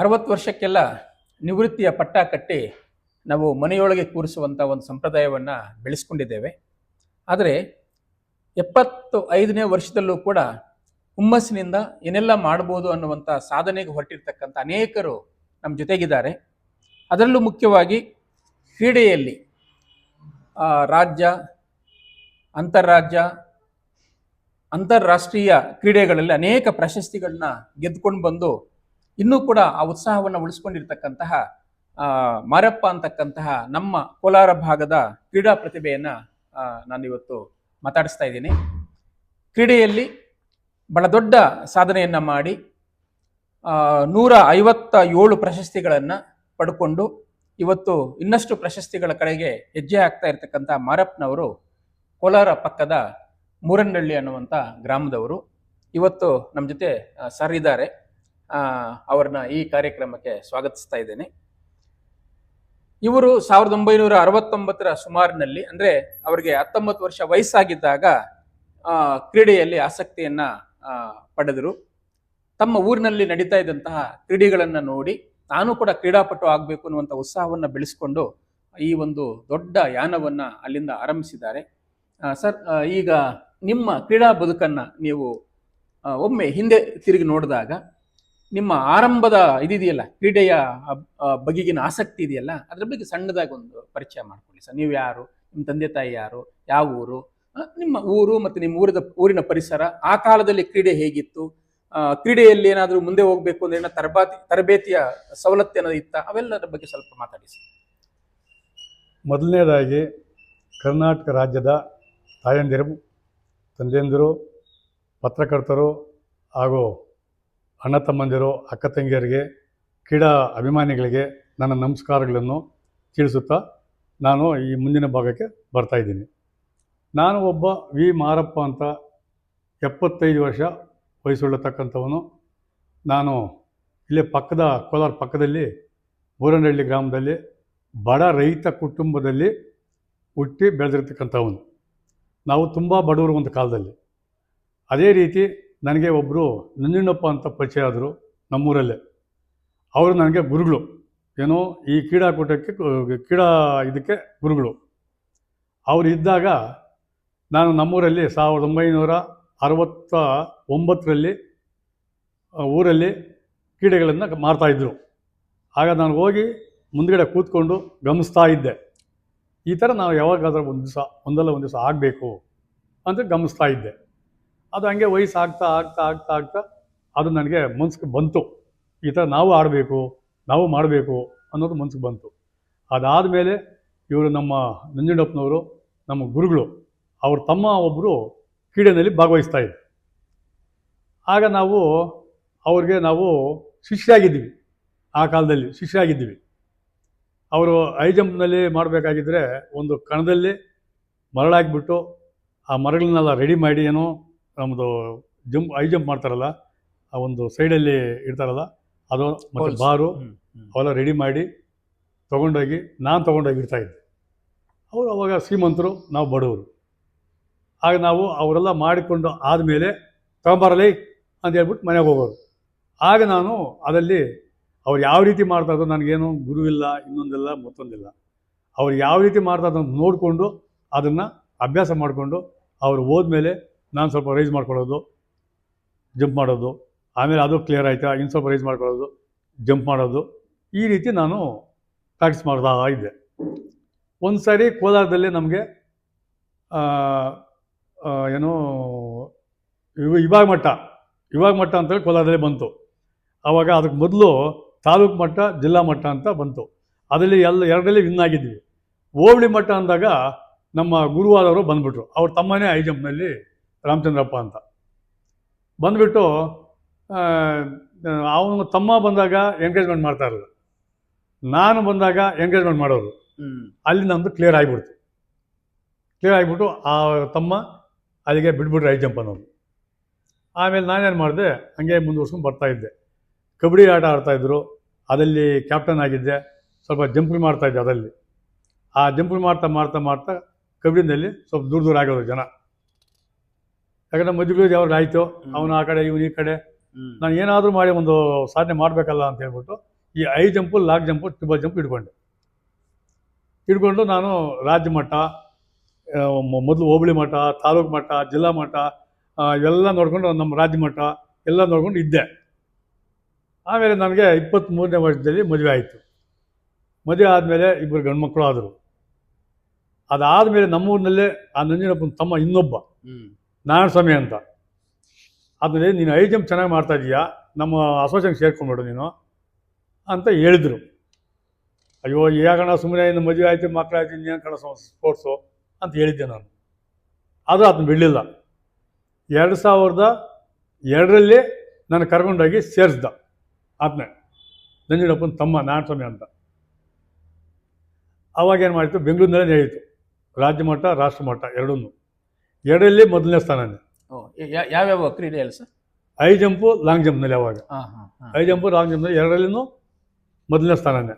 ಅರವತ್ತು ವರ್ಷಕ್ಕೆಲ್ಲ ನಿವೃತ್ತಿಯ ಪಟ್ಟ ಕಟ್ಟಿ ನಾವು ಮನೆಯೊಳಗೆ ಕೂರಿಸುವಂಥ ಒಂದು ಸಂಪ್ರದಾಯವನ್ನು ಬೆಳೆಸ್ಕೊಂಡಿದ್ದೇವೆ. ಆದರೆ ಎಪ್ಪತ್ತು ಐದನೇ ವರ್ಷದಲ್ಲೂ ಕೂಡ ಹುಮ್ಮಸ್ಸಿನಿಂದ ಏನೆಲ್ಲ ಮಾಡ್ಬೋದು ಅನ್ನುವಂಥ ಸಾಧನೆಗೆ ಹೊರಟಿರ್ತಕ್ಕಂಥ ಅನೇಕರು ನಮ್ಮ ಜೊತೆಗಿದ್ದಾರೆ. ಅದರಲ್ಲೂ ಮುಖ್ಯವಾಗಿ ಕ್ರೀಡೆಯಲ್ಲಿ ರಾಜ್ಯ, ಅಂತಾರಾಜ್ಯ, ಅಂತಾರಾಷ್ಟ್ರೀಯ ಕ್ರೀಡೆಗಳಲ್ಲಿ ಅನೇಕ ಪ್ರಶಸ್ತಿಗಳನ್ನ ಗೆದ್ದುಕೊಂಡು ಬಂದು ಇನ್ನೂ ಕೂಡ ಆ ಉತ್ಸಾಹವನ್ನು ಉಳಿಸ್ಕೊಂಡಿರ್ತಕ್ಕಂತಹ ಮಾರಪ್ಪ ಅಂತಕ್ಕಂತಹ ನಮ್ಮ ಕೋಲಾರ ಭಾಗದ ಕ್ರೀಡಾ ಪ್ರತಿಭೆಯನ್ನ ನಾನು ನಾನಿವತ್ತು ಮಾತಾಡಿಸ್ತಾ ಇದ್ದೀನಿ. ಕ್ರೀಡೆಯಲ್ಲಿ ಬಹಳ ದೊಡ್ಡ ಸಾಧನೆಯನ್ನ ಮಾಡಿ ನೂರ ಐವತ್ತ ಏಳು ಪ್ರಶಸ್ತಿಗಳನ್ನು ಪಡ್ಕೊಂಡು ಇವತ್ತು ಇನ್ನಷ್ಟು ಪ್ರಶಸ್ತಿಗಳ ಕಡೆಗೆ ಹೆಜ್ಜೆ ಹಾಕ್ತಾ ಇರ್ತಕ್ಕಂಥ ಮಾರಪ್ಪನವರು ಕೋಲಾರ ಪಕ್ಕದ ಮೂರನಹಳ್ಳಿ ಅನ್ನುವಂಥ ಗ್ರಾಮದವರು. ಇವತ್ತು ನಮ್ಮ ಜೊತೆ ಸರ್ ಇದ್ದಾರೆ ಅವ್ರನ್ನ ಈ ಕಾರ್ಯಕ್ರಮಕ್ಕೆ ಸ್ವಾಗತಿಸ್ತಾ ಇದ್ದೇನೆ. ಇವರು ಸಾವಿರದ ಒಂಬೈನೂರ ಅರವತ್ತೊಂಬತ್ತರ ಸುಮಾರಿನಲ್ಲಿ ಅಂದ್ರೆ ಅವರಿಗೆ ಹತ್ತೊಂಬತ್ತು ವರ್ಷ ವಯಸ್ಸಾಗಿದ್ದಾಗ ಆ, ಕ್ರೀಡೆಯಲ್ಲಿ ಆಸಕ್ತಿಯನ್ನ ಪಡೆದರು. ತಮ್ಮ ಊರಿನಲ್ಲಿ ನಡೀತಾ ಇದ್ದಂತಹ ಕ್ರೀಡೆಗಳನ್ನ ನೋಡಿ ನಾನು ಕೂಡ ಕ್ರೀಡಾಪಟು ಆಗಬೇಕು ಅನ್ನುವಂಥ ಉತ್ಸಾಹವನ್ನು ಬೆಳೆಸ್ಕೊಂಡು ಈ ಒಂದು ದೊಡ್ಡ ಯಾನವನ್ನ ಅಲ್ಲಿಂದ ಆರಂಭಿಸಿದ್ದಾರೆ. ಸರ್ ಈಗ ನಿಮ್ಮ ಕ್ರೀಡಾ ಬದುಕನ್ನ ನೀವು ಒಮ್ಮೆ ಹಿಂದೆ ತಿರುಗಿ ನೋಡಿದಾಗ ನಿಮ್ಮ ಆರಂಭದ ಇದಿದೆಯಲ್ಲ, ಕ್ರೀಡೆಯ ಬಗೆಗಿನ ಆಸಕ್ತಿ ಇದೆಯಲ್ಲ, ಅದ್ರ ಬಗ್ಗೆ ಸಣ್ಣದಾಗಿ ಒಂದು ಪರಿಚಯ ಮಾಡ್ಕೊಳ್ಳಿ ಸರ್. ನೀವು ಯಾರು, ನಿಮ್ಮ ತಂದೆ ತಾಯಿ ಯಾರು, ಯಾವ ಊರು ನಿಮ್ಮ ಊರು ಮತ್ತು ನಿಮ್ಮ ಊರದ, ಊರಿನ ಪರಿಸರ, ಆ ಕಾಲದಲ್ಲಿ ಕ್ರೀಡೆ ಹೇಗಿತ್ತು ಕ್ರೀಡೆಯಲ್ಲಿ ಏನಾದರೂ ಮುಂದೆ ಹೋಗಬೇಕು ಅಂದ್ರೆ ಏನೋ ತರಬೇತಿ, ತರಬೇತಿಯ ಸವಲತ್ತು ಏನಾದ್ರು ಇತ್ತ? ಅವೆಲ್ಲದರ ಬಗ್ಗೆ ಸ್ವಲ್ಪ ಮಾತಾಡಿ ಸರ್. ಮೊದಲನೇದಾಗಿ ಕರ್ನಾಟಕ ರಾಜ್ಯದ ತಾಯಂದಿರು, ತಂದೆಯಂದಿರು, ಪತ್ರಕರ್ತರು ಹಾಗೂ ಅಣ್ಣ ತಮ್ಮಂದಿರು, ಅಕ್ಕ ತಂಗಿಯರಿಗೆ, ಕ್ರೀಡಾ ಅಭಿಮಾನಿಗಳಿಗೆ ನನ್ನ ನಮಸ್ಕಾರಗಳನ್ನು ತಿಳಿಸುತ್ತಾ ನಾನು ಈ ಮುಂದಿನ ಭಾಗಕ್ಕೆ ಬರ್ತಾ ಇದ್ದೀನಿ. ನಾನು ಒಬ್ಬ ವಿ. ಮಾರಪ್ಪ ಅಂತ ಎಪ್ಪತ್ತೈದು ವರ್ಷ ವಯಸ್ಸುಳ್ಳತಕ್ಕಂಥವನು. ನಾನು ಇಲ್ಲೇ ಪಕ್ಕದ, ಕೋಲಾರ ಪಕ್ಕದಲ್ಲಿ, ಊರನಹಳ್ಳಿ ಗ್ರಾಮದಲ್ಲಿ, ಬಡ ರೈತ ಕುಟುಂಬದಲ್ಲಿ ಹುಟ್ಟಿ ಬೆಳೆದಿರ್ತಕ್ಕಂಥವನು. ನಾವು ತುಂಬ ಬಡವರು ಒಂದು ಕಾಲದಲ್ಲಿ. ಅದೇ ರೀತಿ ನನಗೆ ಒಬ್ಬರು ನಂಜುಣ್ಣಪ್ಪ ಅಂತ ಪರಿಚಯ ಆದರು ನಮ್ಮೂರಲ್ಲೇ. ಅವರು ನನಗೆ ಗುರುಗಳು. ಏನೋ ಈ ಕ್ರೀಡಾಕೂಟಕ್ಕೆ ಕ್ರೀಡಾ ಇದಕ್ಕೆ ಗುರುಗಳು. ಅವರು ಇದ್ದಾಗ ನಾನು ನಮ್ಮೂರಲ್ಲಿ ಸಾವಿರದ ಒಂಬೈನೂರ ಅರವತ್ತ ಒಂಬತ್ತರಲ್ಲಿ ಊರಲ್ಲಿ ಕ್ರೀಡೆಗಳನ್ನು ಮಾಡ್ತಾಯಿದ್ರು ಆಗ ನಾನು ಹೋಗಿ ಮುಂದ್ಗಡೆ ಕೂತ್ಕೊಂಡು ಗಮನಿಸ್ತಾ ಇದ್ದೆ. ಈ ಥರ ನಾವು ಯಾವಾಗಾದ್ರೂ ಒಂದು ದಿವಸ, ಒಂದಲ್ಲ ಒಂದು ದಿವಸ ಆಗಬೇಕು ಅಂತ ಗಮನಿಸ್ತಾ ಇದ್ದೆ. ಅದು ಹಂಗೆ ವಯಸ್ಸು ಆಗ್ತಾ ಆಗ್ತಾ ಆಗ್ತಾ ಆಗ್ತಾ, ಅದು ನನಗೆ ಮನ್ಸಿಗೆ ಬಂತು. ಈ ಥರ ನಾವು ಆಡಬೇಕು, ನಾವು ಮಾಡಬೇಕು ಅನ್ನೋದು ಮನ್ಸಿಗೆ ಬಂತು. ಅದಾದ ಮೇಲೆ ಇವರು ನಮ್ಮ ನಂಜುಂಡಪ್ಪನವರು, ನಮ್ಮ ಗುರುಗಳು, ಅವ್ರ ತಮ್ಮ ಒಬ್ಬರು ಕ್ರೀಡೆಯಲ್ಲಿ ಭಾಗವಹಿಸ್ತಾ ಇದ್ರು. ಆಗ ನಾವು ಅವ್ರಿಗೆ ನಾವು ಶಿಷ್ಯರಾಗಿದ್ದೀವಿ. ಆ ಕಾಲದಲ್ಲಿ ಶಿಷ್ಯರಾಗಿದ್ದೀವಿ. ಅವರು ಹೈ ಜಂಪ್ನಲ್ಲಿ ಮಾಡಬೇಕಾಗಿದ್ದರೆ ಒಂದು ಕಣದಲ್ಲಿ ಮರಳಾಗಿಬಿಟ್ಟು ಆ ಮರಗಳನ್ನೆಲ್ಲ ರೆಡಿ ಮಾಡಿ ಏನೋ ನಮ್ಮದು ಜಂಪ್ ಐ ಜಂಪ್ ಮಾಡ್ತಾರಲ್ಲ ಆ ಒಂದು ಸೈಡಲ್ಲಿ ಇರ್ತಾರಲ್ಲ ಅದು ಮತ್ತು ಬಾರು. ಅವೆಲ್ಲ ರೆಡಿ ಮಾಡಿ ತೊಗೊಂಡೋಗಿ ನಾನು ತೊಗೊಂಡೋಗಿ ಇಡ್ತಾ ಇದ್ದೆ. ಅವರು ಅವಾಗ ಶ್ರೀಮಂತರು ನಾವು ಬಡವರು. ಆಗ ನಾವು ಅವರೆಲ್ಲ ಮಾಡಿಕೊಂಡು ಆದಮೇಲೆ ತಗೊಂಬರಲಿ ಅಂತ ಹೇಳ್ಬಿಟ್ಟು ಮನೆಗೆ ಹೋಗೋರು. ಆಗ ನಾನು ಅದರಲ್ಲಿ ಅವ್ರು ಯಾವ ರೀತಿ ಮಾಡ್ತಾ ಇದ್ರು ನನಗೇನು ಗುರುವಿಲ್ಲ ಇನ್ನೊಂದಿಲ್ಲ ಮತ್ತೊಂದಿಲ್ಲ. ಅವ್ರು ಯಾವ ರೀತಿ ಮಾಡ್ತಾ ನೋಡಿಕೊಂಡು ಅದನ್ನು ಅಭ್ಯಾಸ ಮಾಡಿಕೊಂಡು ಅವ್ರು ಹೋದ್ಮೇಲೆ ನಾನು ಸ್ವಲ್ಪ ರೈಸ್ ಮಾಡ್ಕೊಳ್ಳೋದು ಜಂಪ್ ಮಾಡೋದು, ಆಮೇಲೆ ಅದು ಕ್ಲಿಯರ್ ಆಯ್ತಾ ಇನ್ನು ಸ್ವಲ್ಪ ರೈಸ್ ಮಾಡ್ಕೊಳ್ಳೋದು ಜಂಪ್ ಮಾಡೋದು, ಈ ರೀತಿ ನಾನು ಪ್ರಾಕ್ಟೀಸ್ ಮಾಡ್ತಾ ಇದ್ದೆ. ಒಂದು ಸಾರಿ ಕೋಲಾರದಲ್ಲಿ ನಮಗೆ ಏನು ವಿಭಾಗ ಮಟ್ಟ ವಿಭಾಗ ಮಟ್ಟ ಅಂತೇಳಿ ಕೋಲಾರದಲ್ಲಿ ಬಂತು. ಆವಾಗ ಅದಕ್ಕೆ ಮೊದಲು ತಾಲೂಕು ಮಟ್ಟ, ಜಿಲ್ಲಾ ಮಟ್ಟ ಅಂತ ಬಂತು. ಅದರಲ್ಲಿ ಎಲ್ಲ ಎರಡರಲ್ಲಿ ವಿನ್ ಆಗಿದ್ವಿ. ಹೋಬಳಿ ಮಟ್ಟ ಅಂದಾಗ ನಮ್ಮ ಗುರುವಾದವರು ಬಂದುಬಿಟ್ರು. ಅವ್ರು ತಮ್ಮನೇ ಐ ಜಂಪ್ನಲ್ಲಿ ರಾಮಚಂದ್ರಪ್ಪ ಅಂತ. ಬಂದ್ಬಿಟ್ಟು ಅವನು ತಮ್ಮ ಬಂದಾಗ ಎಂಗೇಜ್ಮೆಂಟ್ ಮಾಡ್ತಾ ಇರಲಿಲ್ಲ ನಾನು ಬಂದಾಗ ಎಂಗೇಜ್ಮೆಂಟ್ ಮಾಡೋರು ಅಲ್ಲಿ ನಮ್ಮದು ಕ್ಲಿಯರ್ ಆಗಿಬಿಡ್ತು. ಕ್ಲಿಯರ್ ಆಗಿಬಿಟ್ಟು ಆ ತಮ್ಮ ಅಲ್ಲಿಗೆ ಬಿಟ್ಬಿಟ್ರೆ ಐ ಜಂಪ್ ಅನ್ನೋದು. ಆಮೇಲೆ ನಾನೇನು ಮಾಡಿದೆ ಹಂಗೆ ಮುಂದುವರ್ಸ್ಕೊಂಡು ಬರ್ತಾ ಇದ್ದೆ. ಕಬಡ್ಡಿ ಆಟ ಆಡ್ತಾಯಿದ್ರು ಅದಲ್ಲಿ ಕ್ಯಾಪ್ಟನ್ ಆಗಿದ್ದೆ. ಸ್ವಲ್ಪ ಜಂಪಿಂಗ್ ಮಾಡ್ತಾಯಿದ್ದೆ ಅದರಲ್ಲಿ. ಆ ಜಂಪಿಂಗ್ ಮಾಡ್ತಾ ಮಾಡ್ತಾ ಮಾಡ್ತಾ ಕಬಡ್ಡಿನಲ್ಲಿ ಸ್ವಲ್ಪ ದೂರ ದೂರ ಆಗೋದು ಜನ. ಯಾಕಂದ್ರೆ ಮದುವೆ ಅವ್ರಿಗೆ ಆಯಿತು ಅವನು ಆ ಕಡೆ ಇವನು ಈ ಕಡೆ. ನಾನು ಏನಾದರೂ ಮಾಡಿ ಒಂದು ಸಾಧನೆ ಮಾಡಬೇಕಲ್ಲ ಅಂತ ಹೇಳ್ಬಿಟ್ಟು ಈ high jump long jump triple jump ಇಟ್ಕೊಂಡೆ. ಇಟ್ಕೊಂಡು ನಾನು ರಾಜ್ಯ ಮಟ್ಟ ಮೊದಲು ಹೋಬಳಿ ಮಟ್ಟ ತಾಲೂಕು ಮಟ್ಟ ಜಿಲ್ಲಾ ಮಟ್ಟ ಎಲ್ಲ ನೋಡ್ಕೊಂಡು ನಮ್ಮ ರಾಜ್ಯ ಮಟ್ಟ ಎಲ್ಲ ನೋಡ್ಕೊಂಡು ಇದ್ದೆ. ಆಮೇಲೆ ನನಗೆ ಇಪ್ಪತ್ತ್ಮೂರನೇ ವರ್ಷದಲ್ಲಿ ಮದುವೆ ಆಯಿತು. ಮದುವೆ ಆದಮೇಲೆ ಇಬ್ಬರು ಗಂಡ್ಮಕ್ಳು ಆದರು. ಅದಾದಮೇಲೆ ನಮ್ಮೂರಿನಲ್ಲೇ ಆ ನಂಜನಪ್ಪನ ತಮ್ಮ ಇನ್ನೊಬ್ಬ. ಹ್ಮ್ ಸಮಯ ಅಂತ. ಆದರೆ ನೀನು ಐ ಜಂಪ್ ಚೆನ್ನಾಗಿ ಮಾಡ್ತಾ ಇದೀಯಾ? ನಮ್ಮ ಅಸೋಸಿಯೇಷನ್ ಸೇರ್ಕೊಂಡ್ಬಿಡು ನೀನು ಅಂತ ಹೇಳಿದರು. ಅಯ್ಯೋ ಯಾಕಣ ಸುಮ್ಮನೆ ಇನ್ನು ಮದುವೆ ಆಯಿತು ಮಕ್ಕಳಾಯ್ತು ಇನ್ನೇನು ಕಣ ಸ್ಪೋರ್ಟ್ಸು ಅಂತ ಹೇಳಿದ್ದೆ ನಾನು. ಆದರೂ ಅದನ್ನ ಬಿಡಲಿಲ್ಲ. ಎರಡು ಸಾವಿರದ ಎರಡರಲ್ಲಿ ನಾನು ಕರ್ಕೊಂಡೋಗಿ ಸೇರಿಸ್ದ. ಆತನೇ ನಂಜುಡಪ್ಪನ ತಮ್ಮ ನಾನು ಸ್ವಾಮಿ ಅಂತ. ಅವಾಗೇನು ಮಾಡಿತ್ತು ಬೆಂಗಳೂರಿನಲ್ಲೇ ನಡೆಯಿತು. ರಾಜ್ಯ ಮಟ್ಟ ರಾಷ್ಟ್ರ ಮಟ್ಟ ಎರಡನ್ನೂ. ಎರಡರಲ್ಲಿ ಮೊದಲನೇ ಸ್ಥಾನನೇ. ಓ ಯಾವ್ಯಾವ ಕ್ರೀಡೆ ಅಲ್ಲ ಸರ್? ಐ ಜಂಪು ಲಾಂಗ್ ಜಂಪ್ನಲ್ಲಿ ಅವಾಗ. ಹಾಂ ಹಾಂ ಹಾ. ಐ ಜಂಪು ಲಾಂಗ್ ಜಂಪ್ನಲ್ಲಿ ಎರಡರಲ್ಲಿನೂ ಮೊದಲನೇ ಸ್ಥಾನನೇ.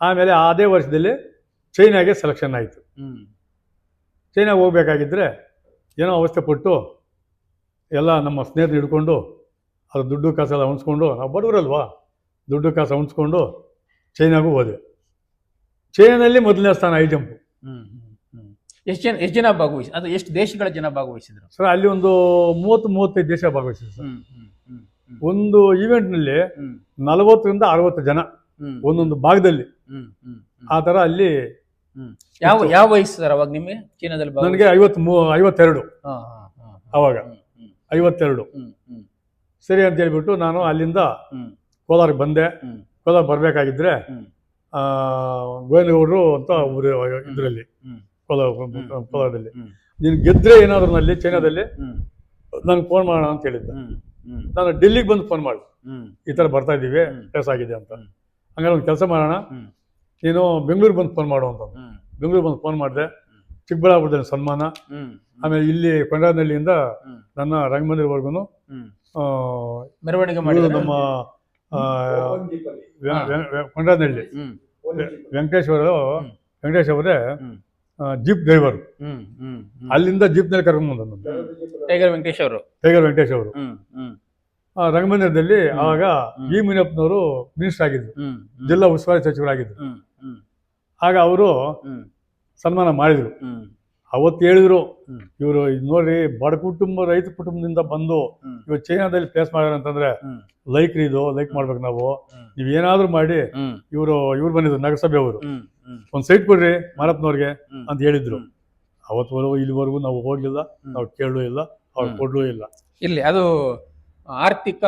ಆಮೇಲೆ ಅದೇ ವರ್ಷದಲ್ಲಿ ಚೈನಾಗೆ ಸೆಲೆಕ್ಷನ್ ಆಯಿತು. ಹ್ಞೂ ಚೈನಾಗೆ ಹೋಗ್ಬೇಕಾಗಿದ್ದರೆ ಏನೋ ಅವಸ್ಥೆ ಪಟ್ಟು ಎಲ್ಲ ನಮ್ಮ ಸ್ನೇಹಿತರು ಹಿಡ್ಕೊಂಡು ಅದು ದುಡ್ಡು ಕಾಸೆಲ್ಲ ಉಣಿಸ್ಕೊಂಡು ನಾವು ಬಡವರಲ್ವಾ? ದುಡ್ಡು ಕಾಸು ಉಣಿಸ್ಕೊಂಡು ಚೈನಾಗೂ ಹೋದೆ. ಚೈನಾದಲ್ಲಿ ಮೊದಲನೇ ಸ್ಥಾನ ಐ ಜಂಪು. ಎಷ್ಟು ಜನ ಎಷ್ಟು ಜನ ಭಾಗವಹಿಸಿ ಅದು ಎಷ್ಟು ದೇಶಗಳ ಜನ ಭಾಗವಹಿಸಿದ್ರು? ಸರ್ ಅಲ್ಲಿ ಒಂದು ಮೂವತ್ತು ಮೂವತ್ತೈದು ದೇಶ ಭಾಗವಹಿಸಿದ್ರು ಸರ್. ಒಂದು ಈವೆಂಟ್ನಲ್ಲಿ ನಲವತ್ತರಿಂದ ಅರವತ್ತು ಜನ ಒಂದೊಂದು ಭಾಗದಲ್ಲಿ. ಆ ಥರ ಅಲ್ಲಿ ಯಾವ ಯಾವ ವಯಸ್ಸು ಸರ್ ಅವಾಗ ನಿಮಗೆ? ಚೀನಾದಲ್ಲಿ ನನಗೆ ಐವತ್ತು ಮೂ ಐವತ್ತೆರಡು. ಅವಾಗ. ಐವತ್ತೆರಡು. ಸರಿ ಅಂತ ಹೇಳ್ಬಿಟ್ಟು ನಾನು ಅಲ್ಲಿಂದ ಕೋಲಾರಕ್ಕೆ ಬಂದೆ. ಕೋಲಾರ ಬರಬೇಕಾಗಿದ್ರೆ ಗೋವಿಂದಗೌಡರು ಅಂತ ಊರು ಇದರಲ್ಲಿ. ಕೋಲಾರದಲ್ಲಿ ನೀನ್ ಗೆದ್ರೆ ಏನಾದ್ರು ನಲ್ಲಿ ಚೈನಾದಲ್ಲಿ ನಂಗೆ ನನಗೆ ಫೋನ್ ಮಾಡೋಣ ಅಂತ ಹೇಳಿದ್ದೆ. ನಾನು ಡೆಲ್ಲಿಗೆ ಬಂದು ಫೋನ್ ಮಾಡಿ ಹ್ಮ್. ಈ ಥರ ಬರ್ತಾ ಇದ್ದೀವಿ ಕೆಲಸ ಪ್ಲೇಸ್ ಆಗಿದೆ ಅಂತ. ಹಂಗಾರೆ ಒಂದು ಕೆಲಸ ಮಾಡೋಣ. ನೀನು ಬೆಂಗಳೂರಿಗೆ ಬಂದು ಫೋನ್ ಮಾಡು ಅಂತ ಬೆಂಗಳೂರಿಗೆ ಬಂದು ಫೋನ್ ಮಾಡಿದೆ. ಚಿಕ್ಕಬಳ್ಳಾಪುರದಲ್ಲಿ ಸನ್ಮಾನ. ಆಮೇಲೆ ಇಲ್ಲಿ ಕೊಂಡನಹಳ್ಳಿಯಿಂದ ನನ್ನ ರಂಗಮಂದಿರವರೆಗೂ ಮೆರವಣಿಗೆ ಮಾಡಿದ ನಮ್ಮ ಆ, ವೆಂಕಟೇಶ್ವರ ಹಾ. ವೆ- ವೆ- ಕೊಂಡನಹಳ್ಳಿ ವೆಂಕಟೇಶ್ ಅವರು ವೆಂಕಟೇಶ್ ಅವರೇ ಹ್ಮ್. ಜೀಪ್ ಡ್ರೈವರ್ ಅಲ್ಲಿಂದ ಜೀಪ್ನಲ್ಲಿ ಅಲ್ಲಿಂದ ಜೀಪ್ನಲ್ಲಿ ಕರ್ಕೊಂಡು ಬಂದ್ರು ಟೈಗರ್ ವೆಂಕಟೇಶ್ ಅವರು. ಟೈಗರ್ ವೆಂಕಟೇಶ್ ಅವರು. ರಂಗಮಂದಿರದಲ್ಲಿ. ಆವಾಗ. ವಿ ಮುನಿಯಪ್ಪನವರು ಮಿನಿಸ್ಟರ್ ಆಗಿದ್ರು. ಜಿಲ್ಲಾ ಉಸ್ತುವಾರಿ ಸಚಿವರಾಗಿದ್ರು. ಆಗ ಅವರು ಸನ್ಮಾನ ಮಾಡಿದ್ರು. ಅವತ್ತು ಹೇಳಿದ್ರು. ಇವರು ನೋಡ್ರಿ ಬಡ ಕುಟುಂಬ ರೈತ ಕುಟುಂಬದಿಂದ ಬಂದು. ಇವತ್ತು ಚೈನಾದಲ್ಲಿ ಪ್ಲೇಸ್ ಮಾಡ್ಯಾರ ಅಂತಂದ್ರೆ. ಲೈಕ್ ಇದು ಲೈಕ್ ಮಾಡ್ಬೇಕು ನಾವು. ನೀವ್ ಏನಾದ್ರೂ ಮಾಡಿ ಇವರು ಇವ್ರು ಬಂದಿದ್ರು ನಗರಸಭೆ ಅವರು ಒಂದ್ ಸೈಟ್ ಕೊಡ್ರಿ ಮಾರಪ್ಪನವ್ರಿಗೆ. ಅಂತ ಹೇಳಿದ್ರು ಅವತ್ತು ಇಲ್ಲಿವರೆಗೂ ನಾವು ಹೋಗ್ಲಿಲ್ಲ. ನಾವು ಕೇಳಲೂ ಇಲ್ಲ ಅವ್ರು. ಕೊಡ್ಲೂ ಇಲ್ಲ ಇಲ್ಲಿ ಅದು ಆರ್ಥಿಕ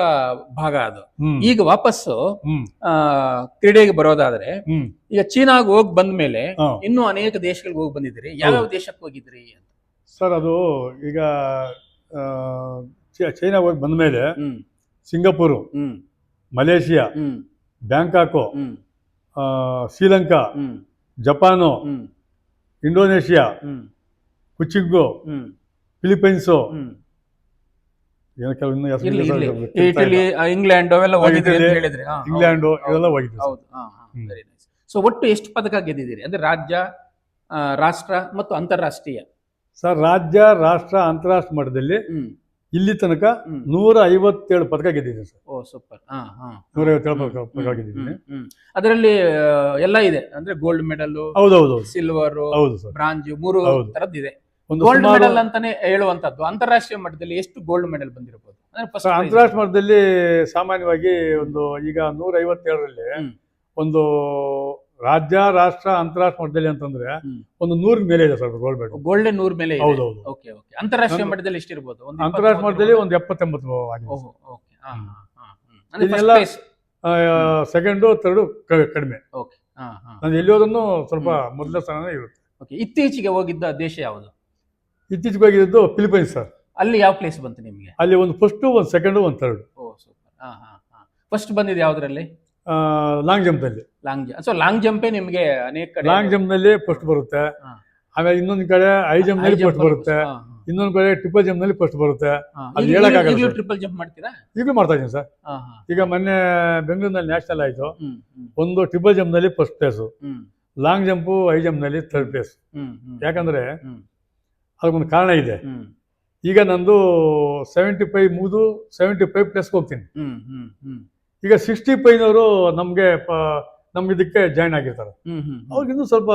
ಭಾಗ ಅದು. ಈಗ ವಾಪಸ್ಸು ಆ, ಕ್ರೀಡೆಗೆ ಬರೋದಾದ್ರೆ ಈಗ ಚೀನಾಗ್ ಹೋಗಿ ಬಂದ ಮೇಲೆ. ಇನ್ನೂ ಅನೇಕ ದೇಶಗಳಿಗೆ ಹೋಗಿ ಬಂದಿದ್ರಿ ಯಾವ ದೇಶಕ್ಕೆ ಹೋಗಿದ್ರಿ ಸರ್ ಅದು ಈಗ ಚೈನಾ ಹೋಗಿ ಬಂದ ಮೇಲೆ ಸಿಂಗಾಪುರ್ ಮಲೇಷಿಯಾ ಬ್ಯಾಂಕಾಕು ಶ್ರೀಲಂಕಾ ಹ್ಮ್. ಜಪಾನು ಹ್ಮ್. ಇಂಡೋನೇಷಿಯಾ ಕುಚಿಂಗು ಹಮ್. ಫಿಲಿಪೈನ್ಸು ಹಮ್. ಏನೋ ಕೆಲವು ಇನ್ನೂ ಹೆಸರು ಇಲ್ಲಿ ಇದೆ ಇಲ್ಲಿ ಸರ್, ಇಟಲಿ. ಇಂಗ್ಲೆಂಡ್ ಅವೆಲ್ಲ ಹೋಗಿದ್ರಿ ಅಂತ ಇಟಲಿ, ಹೇಳಿದ್ರಿ. ಹಾ, ಇಂಗ್ಲೆಂಡು ಹೌದು, ಇವೆಲ್ಲ ಹೌದು, ಹೋಗಿದ್ವಿ ಸರ್. ಹೌದು ಹ್ಮ್. ವೆರಿ ನೈಸ್ ಸೊ ಒಟ್ಟು ಎಷ್ಟು ಪದಕ ಗೆದ್ದಿದ್ದೀರಿ? ಅಂದ್ರೆ ರಾಜ್ಯ ಆ, ರಾಷ್ಟ್ರ ಮತ್ತು ಅಂತಾರಾಷ್ಟ್ರೀಯ. ಸರ್ ರಾಜ್ಯ ರಾಷ್ಟ್ರ ಅಂತಾರಾಷ್ಟ್ರ ಮಟ್ಟದಲ್ಲಿ ಹ್ಮ್. ಇಲ್ಲಿ ತನಕ ಹ್ಮ್. ನೂರ ಐವತ್ತೇಳು ಪದಕ ಗೆದ್ದಿದ್ದೀನಿ ಸರ್. ಓ ಸೂಪರ್. ಹಾ ಹಾ ನೂರ ಐವತ್ತೇಳು ಪದಕ ಪದಕ ಗೆದ್ದಿದ್ದೀನಿ ಅದರಲ್ಲಿ ಎಲ್ಲ ಇದೆ. ಅಂದ್ರೆ ಗೋಲ್ಡ್ ಮೆಡಲ್ ಹೌದು ಸಿಲ್ವರ್ ಹೌದು. ಸರ್. ಬ್ರಾಂಜ್ ಮೂರು ಹೌದು. ತರದ್ದಿದೆ ಒಂದು ಗೋಲ್ಡ್ ಮೆಡಲ್ ಅಂತಾನೆ ಹೇಳುವಂತದ್ದು. ಅಂತಾರಾಷ್ಟ್ರೀಯ ಮಟ್ಟದಲ್ಲಿ ಎಷ್ಟು ಗೋಲ್ಡ್ ಮೆಡಲ್ ಬಂದಿರಬಹುದು ಸರ್, ಮಟ್ಟದಲ್ಲಿ ಸಾಮಾನ್ಯವಾಗಿ ಒಂದು ಈಗ ನೂರ ಐವತ್ತೇಳರಲ್ಲಿ ಒಂದು ರಾಜ್ಯ ರಾಷ್ಟ್ರ ಅಂತಾರಾಷ್ಟ್ರೀಯ ಮಟ್ಟದಲ್ಲಿ ಅಂತಂದ್ರೆ ಒಂದು ನೂರ ಮೇಲೆ ಇದೆ ಸರ್ ಗೋಲ್ಡ್ ಮೆಡಲ್ ಗೋಲ್ಡ್ ನೂರ್ ಮೇಲೆ ಹೌದೌದು. ಓಕೆ ಓಕೆ ಅಂತಾರಾಷ್ಟ್ರೀಯ ಮಟ್ಟದಲ್ಲಿ ಎಷ್ಟಿರ್ಬೋದು? ಅಂತಾರಾಷ್ಟ್ರೀಯ ಅಂತಾರಾಷ್ಟ್ರ ಮಟ್ಟದಲ್ಲಿ ಒಂದು ಎಪ್ಪತ್ತೆಂಬತ್ತು ಆಗಿದೆ ಸೆಕೆಂಡು ಥರ್ಡು ಕಡಿಮೆ. ನಾನು ಎಲ್ಲಿಯೋದನ್ನು ಸ್ವಲ್ಪ ಮೊದಲ ಸ್ಥಾನನೇ ಇರುತ್ತೆ. ಓಕೆ ಇತ್ತೀಚೆಗೆ ಹೋಗಿದ್ದ ದೇಶ ಯಾವುದು? ಇತ್ತೀಚೆಗೆ ಹೋಗಿದ್ದು ಫಿಲಿಪೈನ್ಸ್ ಸರ್ ಅಲ್ಲಿ ಯಾವ ಪ್ಲೇಸ್ ಬಂತು ನಿಮಗೆ? ಅಲ್ಲಿ ಒಂದು ಫಸ್ಟು ಒಂದು ಸೆಕೆಂಡು ಒಂದು ಥರ್ಡ್ ಓ ಸೂಪರ್ ಹಾ ಹಾ ಹಾ. ಫಸ್ಟ್ ಬಂದಿದ್ದು ಯಾವ್ದ್ರಲ್ಲಿ? ಲಾಂಗ್ ಜಂಪ್ನಲ್ಲಿ ಲಾಂಗ್ ಜಂಪ್ ಸೊ ಲಾಂಗ್ ಜಂಪೇ ನಿಮಗೆ ಅನೇಕ ಕಡೆ ಲಾಂಗ್ ಜಂಪ್ನಲ್ಲಿ ಫಸ್ಟ್ ಬರುತ್ತೆ. ಆಮೇಲೆ ಇನ್ನೊಂದು ಕಡೆ ಐ ಜಂಪ್ನಲ್ಲಿ ನಲ್ಲಿ ಫಸ್ಟ್ ಬರುತ್ತೆ. ಹಾ, ಇನ್ನೊಂದು ಕಡೆ ಟ್ರಿಪಲ್ ಜಂಪ್ನಲ್ಲಿ ಫಸ್ಟ್ ಬರುತ್ತೆ. ಹಾ. ಅದು ಹೇಳಕ್ಕಾಗಲ್ಲ ಟ್ರಿಪಲ್ ಜಂಪ್ ಮಾಡ್ತೀರಾ? ಈಗಲೂ ಮಾಡ್ತಾ ಇದ್ದೀನಿ ಸರ್ ಹಾ ಹಾ. ಈಗ ಮೊನ್ನೆ ಬೆಂಗಳೂರಿನಲ್ಲಿ ನ್ಯಾಷನಲ್ ಆಯಿತು. ಒಂದು triple ಜಂಪ್ನಲ್ಲಿ first place long jump high ಜಂಪ್ನಲ್ಲಿ third place ಯಾಕಂದರೆ ಅದಕ್ಕೊಂದು ಕಾರಣ ಇದೆ. ಈಗ ನಂದು ಸೆವೆಂಟಿ ಫೈವ್ ಮುಗಿದು ಸೆವೆಂಟಿ ಫೈವ್ ಪ್ಲಸ್ಗೆ ಹೋಗ್ತೀನಿ. ಈಗ ಸಿಕ್ಸ್ಟಿ ಫೈವ್ನವರು ನಮಗೆ ನಮ್ಗೆ ಇದಕ್ಕೆ ಜಾಯ್ನ್ ಆಗಿರ್ತಾರೆ. ಅವ್ರಿಗಿನ್ನೂ ಸ್ವಲ್ಪ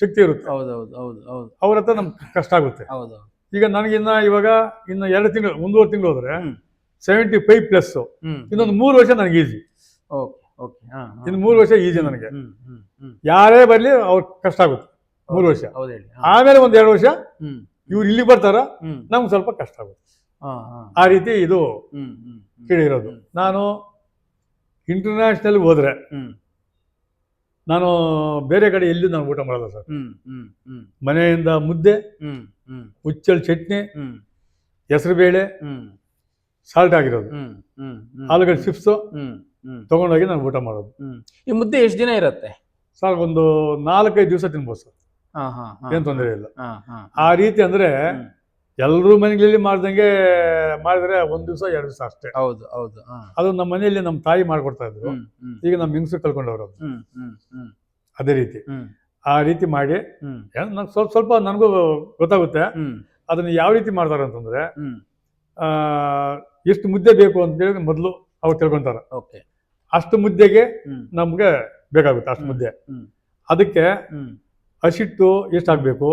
ಶಕ್ತಿ ಇರುತ್ತೆ. ಹೌದೌದು ಹೌದು ಹೌದು. ಅವ್ರ ಹತ್ರ ನಮ್ಗೆ ಕಷ್ಟ ಆಗುತ್ತೆ. ಹೌದು ಈಗ ನನಗಿನ್ನ ಇವಾಗ ಇನ್ನು ಎರಡು ತಿಂಗಳು ಒಂದೂವರೆ ತಿಂಗಳು ಹೋದ್ರೆ. ಸೆವೆಂಟಿ ಫೈವ್ ಪ್ಲಸ್ ಇನ್ನೊಂದು ಮೂರು ವರ್ಷ ನನಗೆ ಈಸಿ ಓಕೆ ಓಕೆ. ಇನ್ನು ಮೂರು ವರ್ಷ ಈಸಿ ನನಗೆ. ಯಾರೇ ಬರಲಿ ಅವ್ರ ಕಷ್ಟ ಆಗುತ್ತೆ. ಮೂರು ವರ್ಷ. ಹೌದು ಹೇಳಿ ಆಮೇಲೆ ಒಂದ್ ಎರಡು ವರ್ಷ ಹ್ಮ್. ಇವ್ರು ಇಲ್ಲಿ ಬರ್ತಾರ ಹ್ಮ್. ನಮ್ಗೆ ಸ್ವಲ್ಪ ಕಷ್ಟ ಆಗುತ್ತೆ. ಹಾ ಹಾ. ಆ ರೀತಿ ಇದು ಹ್ಮ್ ಹ್ಮ್ ಹ್ಮ್. ಕಿಡಿ ನಾನು ಇಂಟರ್ನ್ಯಾಷನಲ್ ಹೋದ್ರೆ ಹ್ಮ್. ನಾನು ಬೇರೆ ಕಡೆ ಎಲ್ಲೂ ನಾನು ಊಟ ಮಾಡಲ್ಲ ಸರ್. ಹ್ಮ್ ಹ್ಮ್ ಹ್ಮ್. ಮನೆಯಿಂದ ಮುದ್ದೆ ಹ್ಮ್ ಹ್ಮ್. ಉಚ್ಚಲ್ ಚಟ್ನಿ ಹ್ಮ್. ಹೆಸರುಬೇಳೆ ಹ್ಮ್. ಸಾಲ್ಟ್ ಆಗಿರೋದು. ಹ್ಮ್ ಹ್ಮ್ ಹ್ಮ್. ಆಲೂಗಡ್ಡೆ ಚಿಪ್ಸು ಹ್ಮ್ ಹ್ಮ್. ತಗೊಂಡೋಗಿ ನಾನು ಊಟ ಮಾಡೋದು. ಹ್ಮ್. ಈ ಮುದ್ದೆ ಎಷ್ಟು ದಿನ ಇರುತ್ತೆ? ಸರ್ ಒಂದು ನಾಲ್ಕೈದು ದಿವಸ ತಿನ್ಬೋದು ಸರ್. ಏನು ತೊಂದರೆ ಇಲ್ಲ. ಆ ರೀತಿ ಅಂದ್ರೆ. ಎಲ್ಲರೂ ಮನೆಗಳಲ್ಲಿ ಮಾಡ್ದಂಗೆ ಮಾಡಿದ್ರೆ ಒಂದ್ ದಿವಸ ಎರಡು ದಿವಸ ಅಷ್ಟೇ. ಹೌದು ಹೌದು ಅದು ನಮ್ಮ ಮನೆಯಲ್ಲಿ ನಮ್ಮ ತಾಯಿ ಮಾಡ್ಕೊಡ್ತಾ ಇದ್ರು. ಈಗ ನಮ್ಮ ಹಿಂಗ್ಸು ಕಲ್ಕೊಂಡವ್ರು ಅದೇ ರೀತಿ. ಆ ರೀತಿ ಮಾಡಿ. ಸ್ವಲ್ಪ ಸ್ವಲ್ಪ ನನಗೂ ಗೊತ್ತಾಗುತ್ತೆ. ಅದನ್ನ ಯಾವ ರೀತಿ ಮಾಡ್ತಾರೆ ಅಂತಂದ್ರೆ ಎಷ್ಟು ಮುದ್ದೆ ಬೇಕು ಅಂತೇಳಿ ಮೊದಲು ಅವ್ರು ತಿಳ್ಕೊಂತಾರೆ. ಓಕೆ. ಅಷ್ಟು ಮುದ್ದೆಗೆ ನಮ್ಗೆ ಬೇಕಾಗುತ್ತೆ ಅಷ್ಟು ಮುದ್ದೆ. ಅದಕ್ಕೆ ಹಸಿಟ್ಟು ಎಷ್ಟಾಗಬೇಕು?